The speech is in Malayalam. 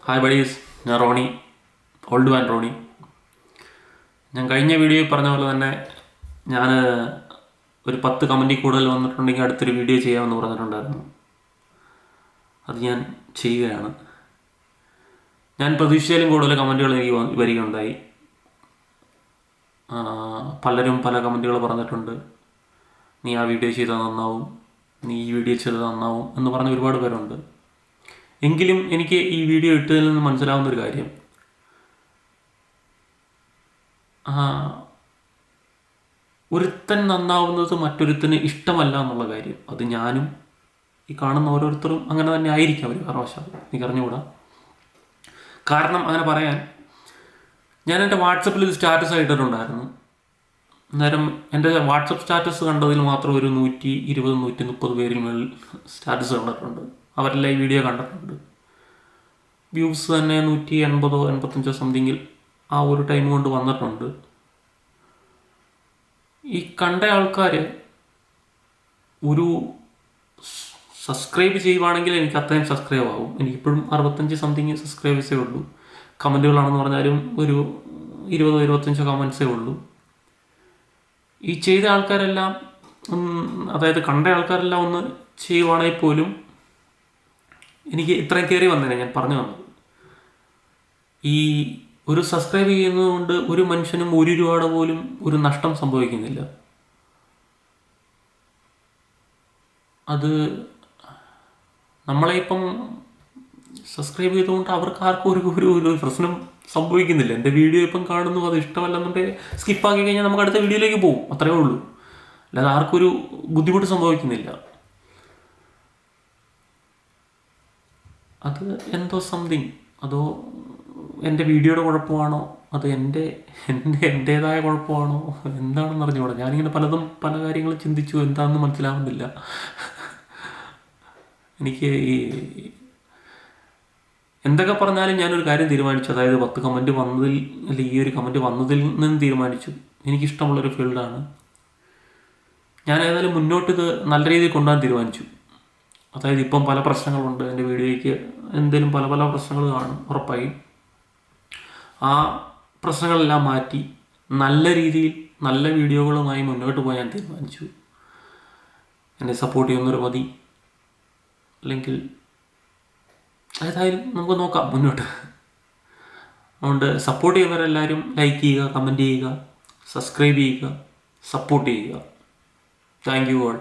ഹായ് ബഡീസ് ഞാൻ റോണി ഓൾഡ് മാൻ റോണി. ഞാൻ കഴിഞ്ഞ വീഡിയോയിൽ പറഞ്ഞ പോലെ തന്നെ ഞാൻ ഒരു പത്ത് കമന്റിൽ കൂടുതൽ വന്നിട്ടുണ്ടെങ്കിൽ അടുത്തൊരു വീഡിയോ ചെയ്യാമെന്ന് പറഞ്ഞിട്ടുണ്ടായിരുന്നു. അത് ഞാൻ ചെയ്യുകയാണ്. ഞാൻ പ്രതീക്ഷിച്ചാലും കൂടുതൽ കമന്റുകൾ എനിക്ക് വരികയുണ്ടായി. പലരും പല കമന്റുകൾ പറഞ്ഞിട്ടുണ്ട്. നീ ആ വീഡിയോ ചെയ്താൽ നന്നാവും. നീ ഈ വീഡിയോ ചെയ്താൽ നന്നാവും എന്ന് പറഞ്ഞ ഒരുപാട് പേരുണ്ട്. എങ്കിലും എനിക്ക് ഈ വീഡിയോ ഇട്ടതിൽ നിന്ന് മനസ്സിലാവുന്ന ഒരു കാര്യം ഒരുത്തൻ നന്നാവുന്നത് മറ്റൊരുത്തന് ഇഷ്ടമല്ല എന്നുള്ള കാര്യം. അത് ഞാനും ഈ കാണുന്ന ഓരോരുത്തരും അങ്ങനെ തന്നെ ആയിരിക്കാം ഒരു കാരണവശാൽ എനിക്ക് അറിഞ്ഞുകൂടാ കാരണം അങ്ങനെ പറയാൻ ഞാൻ എന്റെ വാട്സപ്പിൽ ഒരു സ്റ്റാറ്റസ് ആയിട്ടിട്ടുണ്ടായിരുന്നു അന്നേരം എന്റെ വാട്സപ്പ് സ്റ്റാറ്റസ് കണ്ടതിൽ മാത്രം ഒരു നൂറ്റി ഇരുപത് നൂറ്റി മുപ്പത് പേരിൽ സ്റ്റാറ്റസ് കണ്ടിട്ടുണ്ട്. അവരെല്ലാം ഈ വീഡിയോ കണ്ടിട്ടുണ്ട്. വ്യൂസ് തന്നെ നൂറ്റി എൺപതോ എൺപത്തഞ്ചോ സംതിങ്ങിൽ ആ ഒരു ടൈം കൊണ്ട് വന്നിട്ടുണ്ട്. ഈ കണ്ട ആൾക്കാർ ഒരു സബ്സ്ക്രൈബ് ചെയ്യുവാണെങ്കിൽ എനിക്ക് അത്രയും സബ്സ്ക്രൈബ് ആവും. എനിക്കിപ്പോഴും അറുപത്തഞ്ച് സംതിങ് സബ്സ്ക്രൈബേഴ്സേ ഉള്ളൂ. കമന്റുകളാണെന്ന് പറഞ്ഞാലും ഒരു ഇരുപതോ ഇരുപത്തഞ്ചോ കമൻസേ ഉള്ളൂ. ഈ ചെയ്ത ആൾക്കാരെല്ലാം അതായത് കണ്ട ആൾക്കാരെല്ലാം ഒന്ന് ചെയ്യുവാണെങ്കിൽ പോലും എനിക്ക് ഇത്രയും കയറി വന്നേനെ ഞാൻ പറഞ്ഞു വന്നത്. ഈ ഒരു സബ്സ്ക്രൈബ് ചെയ്യുന്നതുകൊണ്ട് ഒരു മനുഷ്യനും ഒരു രൂപയുടെ പോലും ഒരു നഷ്ടം സംഭവിക്കുന്നില്ല. അത് നമ്മളെ ഇപ്പം സബ്സ്ക്രൈബ് ചെയ്തുകൊണ്ട് അവർക്ക് ആർക്കും ഒരു ഒരു ഒരു പ്രശ്നം സംഭവിക്കുന്നില്ല. എന്റെ വീഡിയോ ഇപ്പം കാണുന്നു അത് ഇഷ്ടമല്ലെന്നുണ്ടെങ്കിൽ സ്കിപ്പാക്കി കഴിഞ്ഞാൽ നമുക്ക് അടുത്ത വീഡിയോയിലേക്ക് പോകും അത്രയേ ഉള്ളൂ. അല്ലാതെ ആർക്കൊരു ബുദ്ധിമുട്ട് സംഭവിക്കുന്നില്ല. അത് എന്തോ സംതിങ്. അതോ എന്റെ വീഡിയോയുടെ കുഴപ്പമാണോ? അത് എന്റെ എന്റെ എന്റേതായ കുഴപ്പമാണോ? എന്താണെന്ന് അറിഞ്ഞുകൂടാ. ഞാനിങ്ങനെ പലതും പല കാര്യങ്ങളും ചിന്തിച്ചു. എന്താണെന്ന് മനസ്സിലാവുന്നില്ല. എനിക്ക് ഈ എന്തൊക്കെ പറഞ്ഞാലും ഞാനൊരു കാര്യം തീരുമാനിച്ചു. അതായത് പത്ത് കമന്റ് വന്നതിൽ അല്ലെങ്കിൽ ഈ ഒരു കമന്റ് വന്നതിൽ നിന്ന് തീരുമാനിച്ചു. എനിക്കിഷ്ടമുള്ളൊരു ഫീൽഡാണ്. ഞാൻ ഏതായാലും മുന്നോട്ട് ഇത് നല്ല രീതിയിൽ കൊണ്ടുപോകാൻ തീരുമാനിച്ചു. അതായത് ഇപ്പം പല പ്രശ്നങ്ങളുണ്ട്. എന്റെ വീഡിയോയ്ക്ക് എന്തെങ്കിലും പല പല പ്രശ്നങ്ങൾ കാണും ഉറപ്പായി. ആ പ്രശ്നങ്ങളെല്ലാം മാറ്റി നല്ല രീതിയിൽ നല്ല വീഡിയോകളുമായി മുന്നോട്ട് പോകാൻ തീരുമാനിച്ചു. എന്നെ സപ്പോർട്ട് ചെയ്യുന്നൊരു മതി അല്ലെങ്കിൽ ഏതായാലും നമുക്ക് നോക്കാം മുന്നോട്ട്. അതുകൊണ്ട് സപ്പോർട്ട് ചെയ്യുന്നവരെല്ലാവരും ലൈക്ക് ചെയ്യുക കമന്റ് ചെയ്യുക സബ്സ്ക്രൈബ് ചെയ്യുക സപ്പോർട്ട് ചെയ്യുക. Thank you all